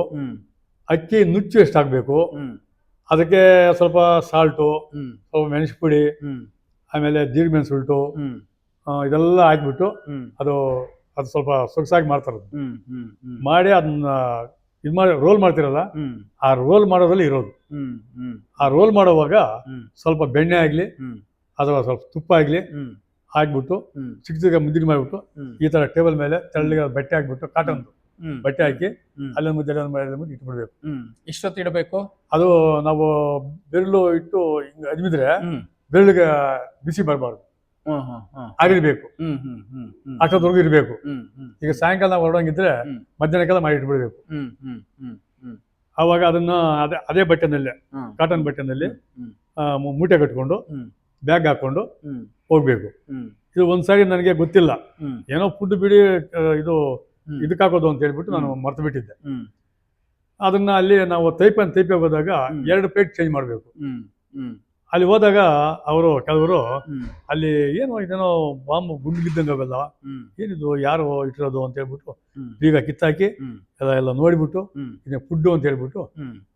ಅಕ್ಕಿ ನುಚ್ಚು ಎಷ್ಟಾಗಬೇಕು? ಅದಕ್ಕೆ ಸ್ವಲ್ಪ ಸಾಲ್ಟು ಸ್ವಲ್ಪ ಮೆಣಸು ಪುಡಿ ಆಮೇಲೆ ಜೀರಿಗೆ ಮೆಣಸು ಉಲ್ಟು ಇದೆಲ್ಲ ಹಾಕ್ಬಿಟ್ಟು ಅದು ಅದು ಸ್ವಲ್ಪ ಸೊಗಸಾಗಿ ಮಾಡ್ತಾರೆ ಮಾಡಿ ಅದನ್ನ ಇದು ಮಾಡಿ ರೋಲ್ ಮಾಡ್ತಿರಲ್ಲ? ಆ ರೋಲ್ ಮಾಡೋದ್ರಲ್ಲಿ ಇರೋದು. ಆ ರೋಲ್ ಮಾಡುವಾಗ ಸ್ವಲ್ಪ ಬೆಣ್ಣೆ ಆಗಲಿ ಅಥವಾ ಸ್ವಲ್ಪ ತುಪ್ಪ ಆಗಲಿ ಹಾಕ್ಬಿಟ್ಟು ಚಿಕ್ಕ ಚಿಕ್ಕ ಮುದ್ದಿಗೆ ಮಾಡಿಬಿಟ್ಟು ಈ ಥರ ಟೇಬಲ್ ಮೇಲೆ ತೆಳ್ಳಗೆ ಬಟ್ಟೆ ಹಾಕ್ಬಿಟ್ಟು ಕಾಟನ್ ಹ್ಮ್. ಬಟ್ಟೆ ಹಾಕಿ ಹ್ಮ್. ಅಲ್ಲೊಂದು ಮುದ್ದೆ ಅಲ್ಲೊಂದು ಮುದ್ದೆ ಇಟ್ಬಿಡ್ಬೇಕು. ಇಷ್ಟೊತ್ತು ಇಡಬೇಕು? ಅದು ನಾವು ಬೆರಳು ಇಟ್ಟು ಹಿಂಗೆ ಅದ್ಮಿದ್ರೆ ಹ್ಮ್. ಬೆರಳಿಗೆ ಬಿಸಿ ಬರಬಾರ್ದು. ಆಗಿರ್ಬೇಕು. ಹ್ಮ್ ಹ್ಮ್ ಹ್ಮ್ ಹ್ಮ್. ಅಷ್ಟೊತ್ತವರೆಗೂ ಇರಬೇಕು. ಈಗ ಸಾಯಂಕಾಲ ನಾವು ಹೊರಡಂಗಿದ್ರೆ. ಮಧ್ಯಾಹ್ನಕ್ಕೆಲ್ಲ ಮಾಡಿ ಇಟ್ಬಿಡ್ಬೇಕು. ಹ್ಮ್ ಹ್ಮ್ ಹ್ಮ್ ಹ್ಮ್. ಆವಾಗ ಅದನ್ನ ಅದೇ ಅದೇ ಬಟ್ಟೆನಲ್ಲೇ ಕಾಟನ್ ಬಟ್ಟೆನಲ್ಲಿ ಮೂಟೆ ಕಟ್ಕೊಂಡು ಬ್ಯಾಗ್ ಹಾಕೊಂಡು ಹೋಗ್ಬೇಕು. ಇದು ಒಂದ್ಸಾರಿ ನನಗೆ ಗೊತ್ತಿಲ್ಲ. ಏನೋ ಫುಡ್ ಬಿಡಿ ಇದು ಹ್ಮ್. ಇದಕ್ಕೆ ಹಾಕೋದು ಅಂತ ಹೇಳ್ಬಿಟ್ಟು ನಾನು ಮರ್ತು ಬಿಟ್ಟಿದ್ದೆ. ಅದನ್ನ ಅಲ್ಲಿ ನಾವು ತೈಪ್ ಅಂತ ತೈಪೆ ಹೋದಾಗ ಎರಡು ಪ್ಲೇಟ್ ಚೇಂಜ್ ಮಾಡಬೇಕು. ಅಲ್ಲಿ ಹೋದಾಗ ಅವರು ಕೆಲವರು ಅಲ್ಲಿ ಏನು ಇದೇನೋ ಬಾಂಬ್ ಗುಂಡ್ಗಿದ್ದಂಗೆ ಅವೆಲ್ಲ. ಏನಿದು ಯಾರು ಇಟ್ಟಿರೋದು ಅಂತ ಹೇಳ್ಬಿಟ್ಟು ಬೀಗ ಕಿತ್ತಾಕಿ ಎಲ್ಲ ಎಲ್ಲ ನೋಡಿಬಿಟ್ಟು ಇದೇ ಫುಡ್ ಫುಡ್ಡು ಅಂತ ಹೇಳ್ಬಿಟ್ಟು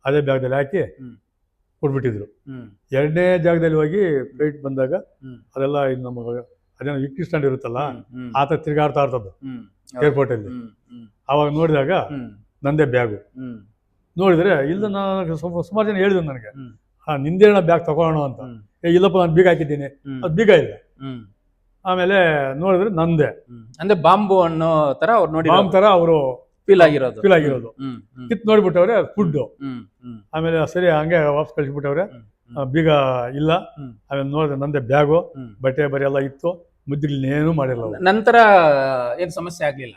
ಅದೇ ಬ್ಯಾಗ್ದಲ್ಲಿ ಹಾಕಿ. ಕೊಟ್ಬಿಟ್ಟಿದ್ರು. ಎರಡನೇ ಜಾಗದಲ್ಲಿ ಹೋಗಿ ಪ್ಲೇಟ್ ಬಂದಾಗ. ಅದೆಲ್ಲ ನಮಗೆ ಅದೇನೋ ವಿಕ್ಟಿ ಸ್ಟ್ಯಾಂಡ್ ಇರುತ್ತಲ್ಲ ಆತ ತಿರುಗಾಡ್ತಾ ಇರ್ತದ್ದು. ಏರ್ಪೋರ್ಟ್ ಅಲ್ಲಿ. ಅವಾಗ ನೋಡಿದಾಗ ನಂದೇ ಬ್ಯಾಗು ನೋಡಿದ್ರೆ ಇಲ್ಲ ನಾನು ಸುಮಾರು ಜನ ಹೇಳಿದ್ರು ನನಗೆ. ಹಾ ನಿಂದೇನ ಬ್ಯಾಗ್ ತಗೊಳ್ಳೋಣ ಅಂತ. ಏ ಇಲ್ಲಪ್ಪ ನಾನು ಬೀಗ ಹಾಕಿದ್ದೀನಿ. ಅದು ಬೀಗ ಇಲ್ಲ. ಆಮೇಲೆ ನೋಡಿದ್ರೆ ನಂದೆ. ಅಂದ್ರೆ ಬಾಂಬು ಅನ್ನೋ ತರ ಅವ್ರು ನೋಡಿ ಬಾಂಬ್ ತರ ಅವರು ಫೀಲ್ ಆಗಿರೋದು. ಫೀಲ್ ಆಗಿರೋದು. ಕಿತ್ ನೋಡ್ಬಿಟ್ಟವ್ರೆ ಫುಡ್ ಆಮೇಲೆ ಸರಿ ಹಂಗೆ ವಾಪಸ್ ಕಳಿಸ್ಬಿಟ್ಟವ್ರೆ. ಬೀಗ ಇಲ್ಲ. ಆಮೇಲೆ ನೋಡಿದ್ರೆ ನಂದೇ ಬ್ಯಾಗು ಬಟ್ಟೆ ಬರಿ ಎಲ್ಲ ಇತ್ತು. ಮಾಡಿರಲ್ಲ ಮಾಡಿಲ್ಲ ಅವ್ರು. ನಂತರ ಏನ್ ಸಮಸ್ಯೆ ಆಗ್ಲಿಲ್ಲ.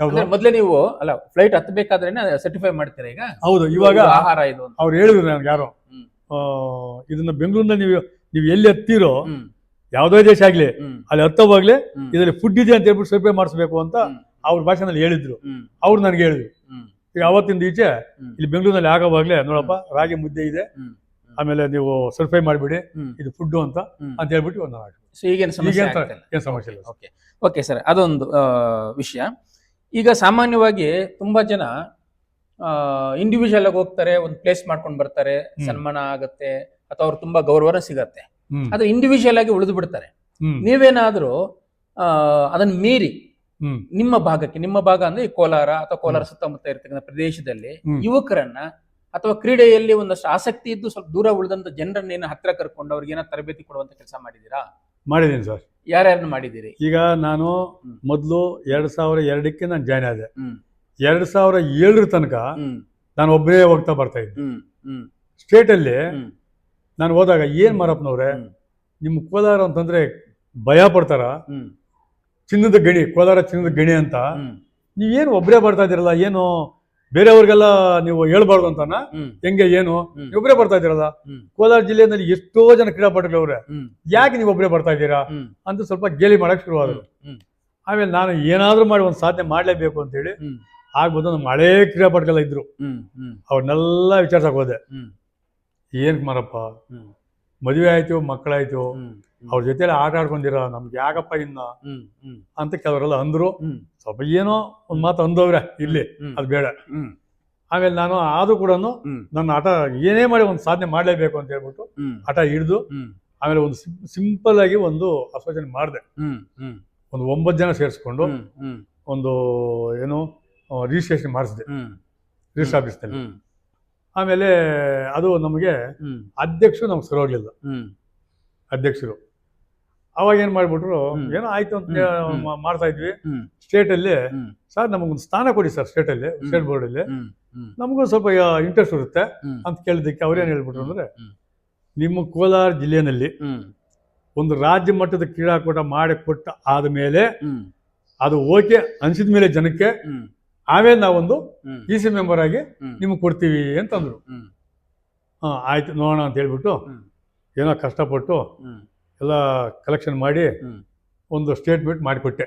ಹೌದು. ಅಂದ್ರೆ ಮೊದ್ಲೇ ನೀವು ಅಲ್ಲ ಫ್ಲೈಟ್ ಹತ್ತಬೇಕಾದ್ರೆ ಸರ್ಟಿಫೈ ಮಾಡ್ತೀರಾ ಈಗ? ಹೌದು ಇವಾಗ ಇದು ಆಹಾರ ಇದು ಅಂತ. ಅವ್ರು ಹೇಳಿದ್ರು ನನಗೆ ಯಾರೋ. ಹ್ಮ್. ಆ, ಇದನ್ನ ಬೆಂಗಳೂರಿಂದ ನೀವು ನೀವು ಎಲ್ಲಿ ಹತ್ತಿರೋ ಹ್ಮ್. ಯಾವುದೇ ದೇಶ ಆಗ್ಲಿ ಹ್ಮ್. ಅಲ್ಲಿ ಹತ್ತೋವಾಗ್ಲೇ ಹ್ಮ್. ಇದರಲ್ಲಿ ಫುಡ್ ಇದೆ ಅಂತ ಹೇಳ್ಬಿಟ್ಟು ಸರ್ವೆ ಮಾಡಿಸ್ಬೇಕು ಅಂತ ಹ್ಮ್. ಅವ್ರ ಭಾಷೆನಲ್ಲಿ ಹೇಳಿದ್ರು. ಹ್ಮ್. ಅವ್ರು ನನಗೆ ಹೇಳಿದ್ರು. ಹ್ಮ್. ಈಗ ಅವತ್ತಿಂದ ಈಚೆ ಹ್ಮ್. ಇಲ್ಲಿ ಬೆಂಗಳೂರಿನಲ್ಲಿ ಆಗೋವಾಗ್ಲೇ ನೋಡಪ್ಪ ರಾಗಿ ಮುದ್ದೆ ಇದೆ. ಹ್ಮ್. ಆಮೇಲೆ ನೀವು ಸರ್ಫೈ ಮಾಡಿಬಿಡಿ ಹ್ಮ್. ಇದು ಫುಡ್ ಅಂತ ಹ್ಮ್. ಅಂತ ಹೇಳ್ಬಿಟ್ಟು ಒಂದು ಹಾಕಿ ಸೊ ಈಗೇನು ಸಮಸ್ಯೆ ಈಗೇನ್ ತರ- ಆಗ್ತಿಲ್ಲ ಏನ್ ಸಮಸ್ಯೆ ಇಲ್ಲ ಓಕೆ ಓಕೆ ಸರ್ ಅದೊಂದು ಆ, ವಿಷಯ. ಈಗ ಸಾಮಾನ್ಯವಾಗಿ ತುಂಬಾ ಜನ ಇಂಡಿವಿಜುವಲ್ ಆಗಿ ಹೋಗ್ತಾರೆ ಒಂದು ಪ್ಲೇಸ್ ಮಾಡ್ಕೊಂಡು ಬರ್ತಾರೆ ಹ್ಮ್. ಸನ್ಮಾನ ಆಗತ್ತೆ ಅಥವಾ ಅವ್ರು ತುಂಬಾ ಗೌರವನ ಸಿಗತ್ತೆ. ಅದು ಇಂಡಿವಿಜುವಲ್ ಆಗಿ ಉಳಿದು ಬಿಡ್ತಾರೆ. ಹ್ಮ್. ನೀವೇನಾದ್ರೂ ಆ, ಅದನ್ನ ಮೀರಿ ಹ್ಮ್. ನಿಮ್ಮ ಭಾಗಕ್ಕೆ ನಿಮ್ಮ ಭಾಗ ಅಂದ್ರೆ ಈ ಕೋಲಾರ ಅಥವಾ ಕೋಲಾರ ಸುತ್ತಮುತ್ತ ಇರ್ತಕ್ಕಂಥ ಪ್ರದೇಶದಲ್ಲಿ ಹ್ಮ್. ಯುವಕರನ್ನ ಅಥವಾ ಕ್ರೀಡೆಯಲ್ಲಿ ಒಂದಷ್ಟು ಆಸಕ್ತಿ ಇದ್ದು ಸ್ವಲ್ಪ ದೂರ ಉಳಿದಂತ ಜನರನ್ನೇನು ಹತ್ರ ಕರ್ಕೊಂಡು ಅವ್ರಿಗೆ ಏನೋ ತರಬೇತಿ ಕೊಡುವಂತ ಕೆಲಸ ಮಾಡಿದೀರಾ ಮಾಡಿದ್ದೀನಿ ಸರ್. ಯಾರ್ಯಾರನ್ನ ಮಾಡಿದ್ದೀರಿ? ಈಗ ನಾನು ಮೊದಲು ಎರಡ್ ಸಾವಿರ ಎರಡಕ್ಕೆ ನಾನು ಜಾಯ್ನ್ ಆದೆ. ಎರಡ್ ಸಾವಿರ ಏಳರ ತನಕ ನಾನು ಒಬ್ಬರೇ ಹೋಗ್ತಾ ಬರ್ತಾ ಇದ್ದೆ. ಸ್ಟೇಟಲ್ಲಿ ಹ್ಮ್. ಸ್ಟೇಟ್ ಅಲ್ಲಿ ನಾನು ಹೋದಾಗ ಏನ್ ಮಾರಪ್ಪನವ್ರೆ. ನಿಮ್ಮ ಕೋಲಾರ ಅಂತಂದ್ರೆ ಭಯ ಪಡ್ತಾರ? ಚಿನ್ನದ ಗಣಿ ಕೋಲಾರ ಚಿನ್ನದ ಗಣಿ ಅಂತ. ನೀವೇನು ಒಬ್ಬರೇ ಬರ್ತಾ ಇದ್ದೀರಲ್ಲ ಏನು ಬೇರೆಯವ್ರಿಗೆಲ್ಲ ನೀವು ಹೇಳ್ಬಾರ್ದು ಅಂತಾನ? ಹೆಂಗೆ ಏನು? ಒಬ್ಬರೇ ಬರ್ತಾ ಇದ್ದೀರಲ್ಲ? ಕೋಲಾರ ಜಿಲ್ಲೆಯಲ್ಲಿ ಎಷ್ಟೋ ಜನ ಕ್ರೀಡಾಪಟುಗಳು ಅವ್ರೆ. ಯಾಕೆ ನೀವು ಒಬ್ಬರೇ ಬರ್ತಾ ಇದ್ದೀರಾ? ಅಂತ ಸ್ವಲ್ಪ ಗೇಲಿ ಮಾಡಕ್ ಶುರುವಾದ್ರು. ಆಮೇಲೆ ನಾನು ಏನಾದ್ರೂ ಮಾಡಿ ಒಂದು ಸಾಧನೆ ಮಾಡಲೇಬೇಕು ಅಂತ ಹೇಳಿ ಆಗ್ಬೋದು ನಮ್ಮ ಹಳೇ ಕ್ರೀಡಾಪಟುಗಳ ಇದ್ರು. ಅವ್ರನ್ನೆಲ್ಲ ವಿಚಾರಿಸಕ್ ಹೋದೆ. ಏನ್ ಮಾರಪ್ಪ ಮದುವೆ ಆಯ್ತು ಮಕ್ಕಳಾಯ್ತು. ಅವ್ರ ಜೊತೆಲಿ ಆಟ ಆಡ್ಕೊಂಡಿರ? ನಮ್ಗೆ ಯಾಕಪ್ಪ ಇನ್ನ? ಅಂತ ಕೆಲವರೆಲ್ಲ ಅಂದ್ರು. ಸ್ವಲ್ಪ ಏನೋ ಒಂದು ಮಾತು ಅಂದವ್ರೆ ಇಲ್ಲಿ. ಅದು ಬೇಡ. ಆಮೇಲೆ ನಾನು ಆದ್ರೂ ಕೂಡ ನನ್ನ ಹಠ ಏನೇ ಮಾಡಿ ಒಂದು ಸಾಧನೆ ಮಾಡಲೇಬೇಕು ಅಂತ ಹೇಳ್ಬಿಟ್ಟು ಹಠ ಆಟ ಹಿಡಿದು ಆಮೇಲೆ ಒಂದು ಸಿಂಪಲ್ ಆಗಿ ಒಂದು ಅಸೋಸಿಯೇಷನ್ ಮಾಡಿದೆ. ಒಂದು ಒಂಬತ್ತು ಜನ ಸೇರಿಸ್ಕೊಂಡು ಒಂದು ಏನು ರಿಜಿಸ್ಟ್ರೇಷನ್ ಮಾಡಿಸಿದೆ. ರಿಜಿಸ್ಟರ್ ಆಫೀಸ್ನಲ್ಲಿ ಆಮೇಲೆ ಅದು ನಮಗೆ ಅಧ್ಯಕ್ಷರು ನಮ್ಗೆ ಸರೋಗ್ಲಿಲ್ಲ ಅಧ್ಯಕ್ಷರು. ಅವಾಗ ಏನ್ ಮಾಡ್ಬಿಟ್ರು ಏನೋ ಆಯ್ತು ಅಂತ ಮಾಡ್ತಾ ಇದ್ವಿ. ಸ್ಟೇಟ್ ಅಲ್ಲಿ ಸರ್ ನಮಗೊಂದು ಸ್ಥಾನ ಕೊಡಿ ಸರ್ ಸ್ಟೇಟ್ ಅಲ್ಲಿ. ಸ್ಟೇಟ್ ಬೋರ್ಡ್ ಅಲ್ಲಿ ನಮಗೂ ಸ್ವಲ್ಪ ಇಂಟ್ರೆಸ್ಟ್ ಇರುತ್ತೆ ಅಂತ ಕೇಳಿದ್ದಕ್ಕೆ ಅವ್ರೇನ್ ಹೇಳ್ಬಿಟ್ರು ಅಂದ್ರೆ ನಿಮ್ಮ ಕೋಲಾರ ಜಿಲ್ಲೆಯಲ್ಲಿ ಒಂದು ರಾಜ್ಯ ಮಟ್ಟದ ಕ್ರೀಡಾಕೂಟ ಮಾಡಿಕೊಟ್ಟ ಆದ್ಮೇಲೆ ಆದಮೇಲೆ ಅದು ಓಕೆ ಅನ್ಸಿದ ಮೇಲೆ ಜನಕ್ಕೆ ಆಮೇಲೆ ನಾವೊಂದು ಪಿ ಇ ಸಿ ಮೆಂಬರ್ ಆಗಿ ನಿಮ್ಗೆ ಕೊಡ್ತೀವಿ ಅಂತಂದ್ರು. ಹಾ ಆಯ್ತು ನೋಡೋಣ ಅಂತ ಹೇಳ್ಬಿಟ್ಟು ಏನೋ ಕಷ್ಟಪಟ್ಟು ಎಲ್ಲ ಕಲೆಕ್ಷನ್ ಮಾಡಿ. ಒಂದು ಸ್ಟೇಟ್ಮೆಂಟ್ ಮಾಡಿಕೊಟ್ಟೆ.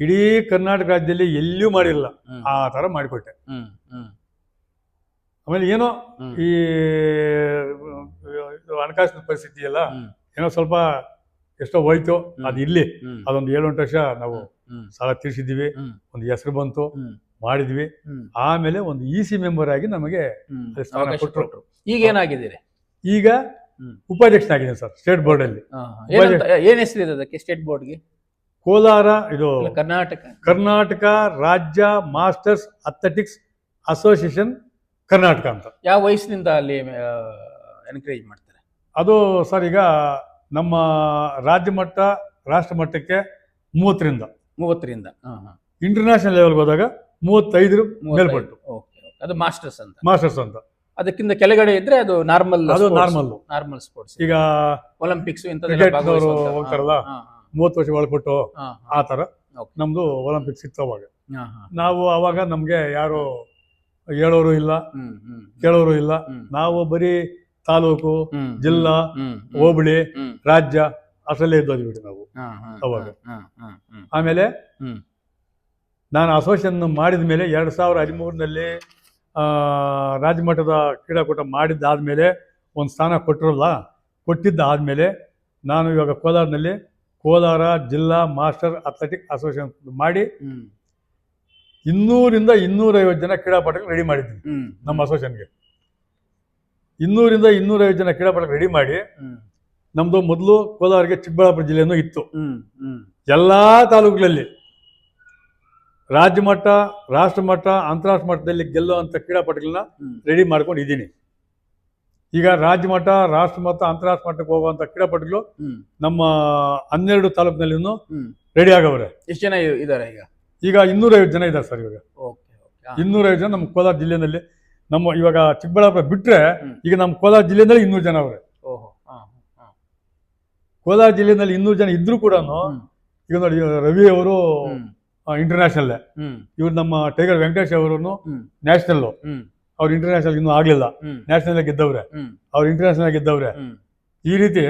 ಇಡೀ ಕರ್ನಾಟಕ ರಾಜ್ಯದಲ್ಲಿ ಎಲ್ಲೂ ಮಾಡಿಲ್ಲ. ಆ ಥರ ಮಾಡಿಕೊಟ್ಟೆ. ಆಮೇಲೆ ಏನೋ ಈ ಹಣಕಾಸಿನ ಪರಿಸ್ಥಿತಿ ಎಲ್ಲ ಏನೋ ಸ್ವಲ್ಪ ಎಷ್ಟೋ ಹೋಯ್ತು. ಅದು ಇಲ್ಲಿ. ಅದೊಂದು ಏಳು ಎಂಟು ವರ್ಷ ನಾವು ಸಾಲ ತೀರಿಸಿದ್ವಿ ಒಂದು ಹೆಸರು ಬಂತು. ಮಾಡಿದ್ವಿ. ಆಮೇಲೆ ಒಂದು ಇ ಸಿ ಮೆಂಬರ್ ಆಗಿ ನಮಗೆ ಸ್ಥಾನ ಕೊಟ್ಟರು. ಈಗ ಏನಾಗಿದ್ದೀರಿ? ಈಗ. ಉಪಾಧ್ಯಕ್ಷನಾಗಿದ್ದೀನಿ ಸರ್ ಸ್ಟೇಟ್ ಬೋರ್ಡ್ ಅಲ್ಲಿ ಏನ್ ಹೆಸರಿದೆ ಅದಕ್ಕೆ ಸ್ಟೇಟ್ ಬೋರ್ಡ್ಗೆ? ಕೋಲಾರ ಇದು ಕರ್ನಾಟಕ. ಕರ್ನಾಟಕ ರಾಜ್ಯ ಮಾಸ್ಟರ್ಸ್ ಅಥ್ಲೆಟಿಕ್ಸ್ ಅಸೋಸಿಯೇಷನ್ ಕರ್ನಾಟಕ ಅಂತ. ಯಾವ ವಯಸ್ಸಿನಿಂದ ಅಲ್ಲಿ ಎನ್ಕರೇಜ್ ಮಾಡ್ತಾರೆ? ಅದು ಸರ್ ಈಗ ನಮ್ಮ ರಾಜ್ಯ ಮಟ್ಟ ರಾಷ್ಟ್ರ ಮಟ್ಟಕ್ಕೆ ಮೂವತ್ತರಿಂದ. ಮೂವತ್ತರಿಂದ. ಇಂಟರ್ನ್ಯಾಷನಲ್ ಲೆವೆಲ್ಗೆ ಹೋದಾಗ ಮೂವತ್ತೈದು ಮೂವತ್ತೈದು. ಮೇಲ್ಪಟ್ಟು. ಅದು ಮಾಸ್ಟರ್ಸ್ ಅಂತ. ಮಾಸ್ಟರ್ಸ್ ಅಂತ. ಅದಕ್ಕಿಂತ ಕೆಳಗಡೆ ಇದ್ರೆ ಅದು ನಾರ್ಮಲ್ ಅದು ನಾರ್ಮಲ್ ನಾರ್ಮಲ್ ಸ್ಪೋರ್ಟ್ಸ್ ಈಗ ಒಲಿಂಪಿಕ್ಸ್ ಹೋಗ್ತಾರಲ್ಲ, ಮೂವತ್ತು ವರ್ಷ ಒಳಪಟ್ಟು ಆ ತರ ನಮ್ದು ಒಲಿಂಪಿಕ್ಸ್ ಇತ್ತು ಅವಾಗ. ನಾವು ಅವಾಗ ನಮ್ಗೆ ಯಾರು ಹೇಳೋರು ಇಲ್ಲ ಕೇಳೋರು ಇಲ್ಲ. ನಾವು ಬರೀ ತಾಲೂಕು ಜಿಲ್ಲಾ, ಹೋಬಳಿ ರಾಜ್ಯ ಅಷ್ಟರಲ್ಲೇ ಇದ್ದೋದ್ವಿ ಬಿಡಿ ನಾವು ಅವಾಗ. ಆಮೇಲೆ. ನಾನು ಅಸೋಸಿಯೇಷನ್ ಮಾಡಿದ ಮೇಲೆ ಎರಡು ಸಾವಿರ ಹದಿಮೂರರಲ್ಲಿ ರಾಜ್ಯ ಮಟ್ಟದ ಕ್ರೀಡಾಕೂಟ ಮಾಡಿದ್ದಾದ್ಮೇಲೆ ಒಂದು ಸ್ಥಾನ ಕೊಟ್ಟಿರಲ್ಲ ಕೊಟ್ಟಿದ್ದಾದ ಮೇಲೆ ನಾನು ಇವಾಗ ಕೋಲಾರನಲ್ಲಿ ಕೋಲಾರ ಜಿಲ್ಲಾ ಮಾಸ್ಟರ್ ಅಥ್ಲೆಟಿಕ್ ಅಸೋಸಿಯೇಷನ್ ಮಾಡಿ ಇನ್ನೂರಿಂದ ಇನ್ನೂರೈವತ್ತು ಜನ ಕ್ರೀಡಾಪಟುಗಳು ರೆಡಿ ಮಾಡಿದ್ದೀನಿ ನಮ್ಮ ಅಸೋಸಿಯೇಷನ್ಗೆ. ಇನ್ನೂರಿಂದ ಇನ್ನೂರೈವತ್ತು ಜನ ಕ್ರೀಡಾಪಟುಗಳು ರೆಡಿ ಮಾಡಿ ನಮ್ಮದು ಮೊದಲು ಕೋಲಾರಿಗೆ ಚಿಕ್ಕಬಳ್ಳಾಪುರ ಜಿಲ್ಲೆಯೂ ಇತ್ತು. ಎಲ್ಲ ತಾಲೂಕುಗಳಲ್ಲಿ ರಾಜ್ಯ ಮಟ್ಟ ರಾಷ್ಟ್ರ ಮಟ್ಟ ಅಂತಾರಾಷ್ಟ್ರ ಮಟ್ಟದಲ್ಲಿ ಗೆಲ್ಲುವಂಥ ಕ್ರೀಡಾಪಟುಗಳನ್ನ ರೆಡಿ ಮಾಡ್ಕೊಂಡು ಇದ್ದೀನಿ. ಈಗ ರಾಜ್ಯ ಮಟ್ಟ ರಾಷ್ಟ್ರ ಮಟ್ಟ ಅಂತಾರಾಷ್ಟ್ರ ಮಟ್ಟಕ್ಕೆ ಹೋಗುವಂಥ ಕ್ರೀಡಾಪಟುಗಳು ನಮ್ಮ ಹನ್ನೆರಡು ತಾಲೂಕಿನಲ್ಲಿ ರೆಡಿ ಆಗವ್ರೆ. ಎಷ್ಟು ಜನ ಇದ್ದಾರೆ ಈಗ? ಈಗ ಇನ್ನೂರೈವತ್ತು ಜನ ಇದ್ದಾರೆ ಸರ್ ಇವಾಗ. ಓಕೆ ಇನ್ನೂರೈವತ್ತು ಜನ ನಮ್ಮ ಕೋಲಾರ ಜಿಲ್ಲೆಯಲ್ಲಿ. ನಮ್ಮ ಇವಾಗ ಚಿಕ್ಕಬಳ್ಳಾಪುರ ಬಿಟ್ರೆ ಈಗ ನಮ್ಮ ಕೋಲಾರ ಜಿಲ್ಲೆಯಲ್ಲಿ ಇನ್ನೂರು ಜನ ಅವರೇ. ಕೋಲಾರ ಜಿಲ್ಲೆಯಲ್ಲಿ ಇನ್ನೂರು ಜನ ಇದ್ರು ಕೂಡ ಈಗ ನೋಡಿ ರವಿ ಅವರು. ಇಂಟರ್ನ್ಯಾಷನಲ್. ಇವ್ರು ನಮ್ಮ ಟೈಗರ್ ವೆಂಕಟೇಶ್ ಅವರು. ನ್ಯಾಷನಲ್. ಅವ್ರು ಇಂಟರ್ನ್ಯಾಷನಲ್ ಇನ್ನೂ ಆಗ್ಲಿಲ್ಲ. ನ್ಯಾಷನಲ್ ಗೆದ್ದವ್ರೆ. ಅವ್ರು ಇಂಟರ್ನ್ಯಾಷನಲ್ ಗೆದ್ದವ್ರೆ. ಈ ರೀತಿ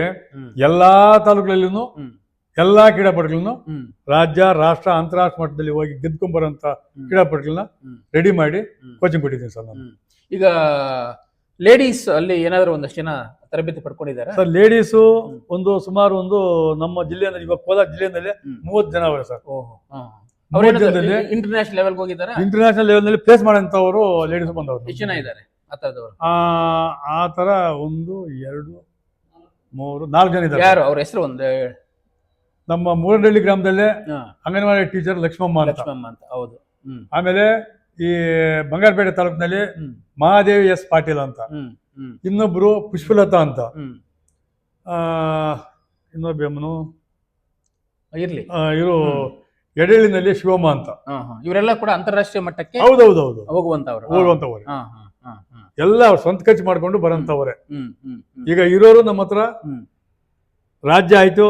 ಎಲ್ಲಾ ತಾಲೂಕುಗಳಲ್ಲೂ ಎಲ್ಲಾ ಕ್ರೀಡಾಪಟುಗಳನ್ನು ರಾಜ್ಯ ರಾಷ್ಟ್ರ ಅಂತಾರಾಷ್ಟ್ರ ಮಟ್ಟದಲ್ಲಿ ಹೋಗಿ ಗೆದ್ಕೊಂಡ್ ಬರೋಂತ ಕ್ರೀಡಾಪಟುಗಳನ್ನ. ರೆಡಿ ಮಾಡಿ ಕೋಚಿಂಗ್ ಕೊಟ್ಟಿದ್ದೀನಿ ಸರ್ ನಾನು. ಈಗ ಲೇಡೀಸ್ ಅಲ್ಲಿ ಏನಾದ್ರು ಒಂದಷ್ಟು ಜನ ತರಬೇತಿ ಪಡ್ಕೊಂಡಿದ್ದಾರೆ ಸರ್ ಲೇಡೀಸ್ ಒಂದು ಸುಮಾರು ಒಂದು ನಮ್ಮ ಜಿಲ್ಲೆಯಲ್ಲಿ ಇವಾಗ ಕೋಲಾರ ಜಿಲ್ಲೆಯಲ್ಲಿ. ಮೂವತ್ತು ಜನ ಅವರೇ ಸರ್. ಇಂಟರ್ನ್ಯಾಷನಲ್ ಲೆವೆಲ್ಗೆ ಹೋಗಿದ್ದಾರೆ? ಇಂಟರ್ನ್ಯಾಷನಲ್ ಲೆವೆಲ್ನಲ್ಲಿ ಪ್ಲೇಸ್ ಮಾಡೋಂಥವರು ಲೇಡೀಸ್ ಬಂದವರು. ಎಷ್ಟು ಜನ ಇದ್ದಾರೆ ಆ ತರದವರು? ಆ ಥರ ಒಂದು ಎರಡು ಮೂರು ನಾಲ್ಕು ಜನ ಇದ್ದಾರೆ. ಯಾರು? ಅವ್ರ ಹೆಸರು ಒಂದು ನಮ್ಮ ಮೂರನಹಳ್ಳಿ ಗ್ರಾಮದಲ್ಲೇ ಅಂಗನವಾಡಿ ಟೀಚರ್ ಲಕ್ಷ್ಮಮ್ಮ ಅಂತ. ಲಕ್ಷ್ಮಮ್ಮ ಅಂತ ಹೌದು. ಆಮೇಲೆ ಈ ಬಂಗಾರಪೇಟೆ ತಾಲೂಕಿನಲ್ಲಿ ಮಹಾದೇವಿ ಎಸ್ ಪಾಟೀಲ್ ಅಂತ. ಇನ್ನೊಬ್ರು ಪುಷ್ಪಲತಾ ಅಂತ. ಇನ್ನೊಬ್ಬ ಇರ್ಲಿ. ಇವರು. ಎಡೆಳಿನಲ್ಲಿ ಶಿವಮ ಅಂತ. ಇವರೆಲ್ಲ ಕೂಡ ಅಂತಾರಾಷ್ಟ್ರೀಯ ಮಟ್ಟಕ್ಕೆ ಹೌದೌದೌದು. ಹೋಗುವಂತವ್ರು. ಹೋಗುವಂತವ್ರೆ. ಎಲ್ಲ ಅವ್ರು ಸ್ವಂತ ಖರ್ಚು ಮಾಡ್ಕೊಂಡು ಬರಂತವ್ರೆ ಈಗ ಇರೋರು ನಮ್ಮ ಹತ್ರ ರಾಜ್ಯ ಆಯ್ತು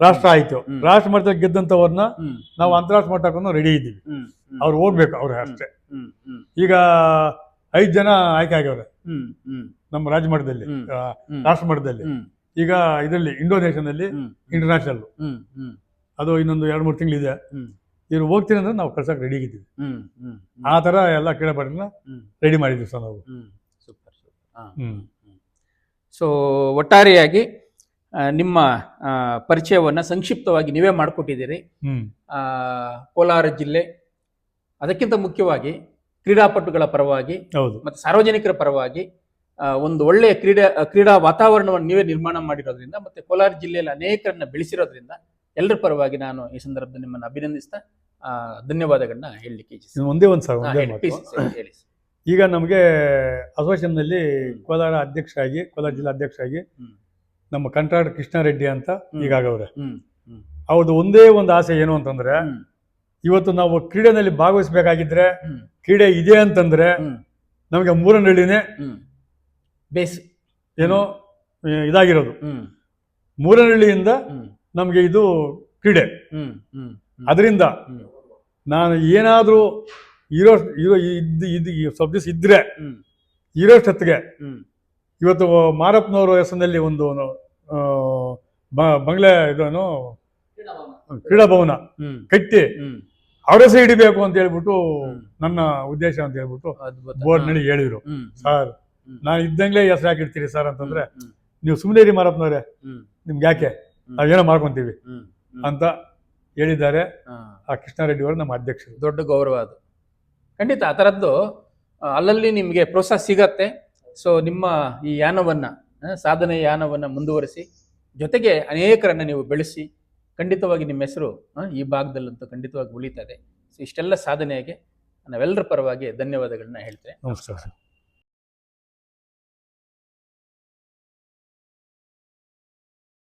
ರಾಷ್ಟ್ರ ಆಯ್ತು. ರಾಷ್ಟ್ರ ಮಟ್ಟದಲ್ಲಿ ಗೆದ್ದಂತವ್ರನ್ನ ನಾವು ಅಂತಾರಾಷ್ಟ್ರ ಮಟ್ಟಕ್ಕೂ ರೆಡಿ ಇದ್ದೀವಿ. ಅವ್ರು ಹೋಗ್ಬೇಕು ಅವ್ರ ಅಷ್ಟೇ. ಈಗ ಐದು ಜನ ಆಯ್ಕೆ ಆಗ್ಯವ್ರೆ. ಹ್ಮ್ ಹ್ಮ್. ನಮ್ಮ ರಾಜ್ಯ ಮಟ್ಟದಲ್ಲಿ. ರಾಷ್ಟ್ರ ಮಟ್ಟದಲ್ಲಿ. ಈಗ ಇದರಲ್ಲಿ ಇಂಡೋನೇಷ್ಯಾದಲ್ಲಿ ಇಂಟರ್ನ್ಯಾಷನಲ್ ಅದು ಇನ್ನೊಂದು ಎರಡು ಮೂರು ತಿಂಗಳಿದೆ. ಇವ್ರು ಹೋಗ್ತೀನಿ ಅಂದ್ರೆ ನಾವು ಕಳ್ಸಕ್ಕೆ ರೆಡಿ ಆಗಿದ್ದೀವಿ. ಆ ಥರ ಎಲ್ಲ ಕ್ರೀಡಾಪಟುಗಳನ್ನ ರೆಡಿ ಮಾಡಿದ್ವಿ ಸರ್ ನಾವು. Super super. ಸೊ ಒಟ್ಟಾರೆಯಾಗಿ ನಿಮ್ಮ ಪರಿಚಯವನ್ನ ಸಂಕ್ಷಿಪ್ತವಾಗಿ ನೀವೇ ಮಾಡಿಕೊಟ್ಟಿದ್ದೀರಿ. ಕೋಲಾರ ಜಿಲ್ಲೆ ಅದಕ್ಕಿಂತ ಮುಖ್ಯವಾಗಿ ಕ್ರೀಡಾಪಟುಗಳ ಪರವಾಗಿ ಹೌದು. ಮತ್ತು ಸಾರ್ವಜನಿಕರ ಪರವಾಗಿ ಒಂದು ಒಳ್ಳೆಯ ಕ್ರೀಡಾ ಕ್ರೀಡಾ ವಾತಾವರಣವನ್ನು ನೀವೇ ನಿರ್ಮಾಣ ಮಾಡಿರೋದ್ರಿಂದ ಮತ್ತೆ ಕೋಲಾರ ಜಿಲ್ಲೆಯಲ್ಲಿ ಅನೇಕರನ್ನ ಬೆಳೆಸಿರೋದ್ರಿಂದ ಎಲ್ಲರ ಪರವಾಗಿ ನಾನು ಈ ಸಂದರ್ಭದಲ್ಲಿ ನಿಮ್ಮನ್ನು ಅಭಿನಂದಿಸ್ತಾ ಧನ್ಯವಾದಗಳನ್ನ ಹೇಳಲಿಕ್ಕೆ ಒಂದೇ ಒಂದು ಸರ್ ಒಂದೇ ಮಾತು ಹೇಳಿ ಈಗ ನಮಗೆ ಅಸೋಸಿಯೇಷನ್ನಲ್ಲಿ ಕೋಲಾರ ಅಧ್ಯಕ್ಷ ಆಗಿ ಕೋಲಾರ ಜಿಲ್ಲಾ ಅಧ್ಯಕ್ಷ ಆಗಿ ಹ್ಮ್. ನಮ್ಮ ಕಂಟ್ರಾಡ್ ಕೃಷ್ಣಾರೆಡ್ಡಿ ಅಂತ. ಈಗಾಗವ್ರೆ ಹ್ಮ್ ಅವ್ರದ್ದು ಒಂದೇ ಒಂದು ಆಸೆ ಏನು ಅಂತಂದ್ರೆ ಹ್ಮ್. ಇವತ್ತು ನಾವು ಕ್ರೀಡೆನಲ್ಲಿ ಭಾಗವಹಿಸಬೇಕಾಗಿದ್ರೆ ಹ್ಮ್. ಕ್ರೀಡೆ ಇದೆ ಅಂತಂದ್ರೆ ಹ್ಮ್. ನಮಗೆ ಮೂರನಹಳ್ಳಿನೇ ಹ್ಮ್. ಬೇಸ್ ಏನೋ ಆ, ಇದಾಗಿರೋದು ಹ್ಮ್ ಮೂರನಹಳ್ಳಿಯಿಂದ ಹ್ಮ್ ನಮಗೆ ಇದು ಕ್ರೀಡೆ. ಅದರಿಂದ ನಾನು ಏನಾದರೂ ಇರೋ ಇರೋ ಇದ್ದು ಇದು ಸ್ವಲ್ಪ ದಿವಸ ಇದ್ರೆ ಹ್ಮ್. ಇರೋಷ್ಟೊತ್ತಿಗೆ ಇವತ್ತು ಮಾರಪ್ಪನವರು ಹೆಸರಿನಲ್ಲಿ ಒಂದು ಬಂಗ್ಲೆ ಇದನ್ನು ಕ್ರೀಡಾಭವನ ಭವನ ಕಟ್ಟಿ ಅವರಸ ಹಿಡಿಬೇಕು ಅಂತ ಹೇಳ್ಬಿಟ್ಟು ನನ್ನ ಉದ್ದೇಶ ಅಂತ ಹೇಳ್ಬಿಟ್ಟು ಬೋರ್ಡ್ನಲ್ಲಿ ಹೇಳಿದ್ರು. ಸರ್ ನಾನು ಇದ್ದಂಗ್ಲೇ ಹೆಸರು ಹಾಕಿರ್ತೀರಿ ಸರ್ ಅಂತಂದ್ರೆ ನೀವು ಸುಮ್ಮನೆ ಇರಿ ಮಾರಪ್ಪನವ್ರೆ ನಿಮ್ಗೆ ಯಾಕೆ? ನಾವೇನೋ ಮಾಡ್ಕೊಂತೀವಿ. ಅಂತ ಹೇಳಿದ್ದಾರೆ. ಆ ಕೃಷ್ಣಾರೆಡ್ಡಿ ಅವರು ನಮ್ಮ ಅಧ್ಯಕ್ಷರು. ದೊಡ್ಡ ಗೌರವ ಅದು. ಖಂಡಿತ ಆ ಥರದ್ದು ಅಲ್ಲಲ್ಲಿ ನಿಮಗೆ ಪ್ರೋತ್ಸಾಹ ಸಿಗತ್ತೆ. ಸೊ ನಿಮ್ಮ ಈ ಯಾನವನ್ನ ಸಾಧನೆ ಯಾನವನ್ನ ಮುಂದುವರಿಸಿ ಜೊತೆಗೆ ಅನೇಕರನ್ನ ನೀವು ಬೆಳೆಸಿ ಖಂಡಿತವಾಗಿ ನಿಮ್ಮ ಹೆಸರು ಈ ಭಾಗದಲ್ಲಂತೂ ಖಂಡಿತವಾಗಿ ಉಳಿತದೆ. ಸೊ ಇಷ್ಟೆಲ್ಲ ಸಾಧನೆಗೆ ನಾವೆಲ್ಲರ ಪರವಾಗಿ ಧನ್ಯವಾದಗಳನ್ನ ಹೇಳ್ತೇನೆ ನಮಸ್ಕಾರ.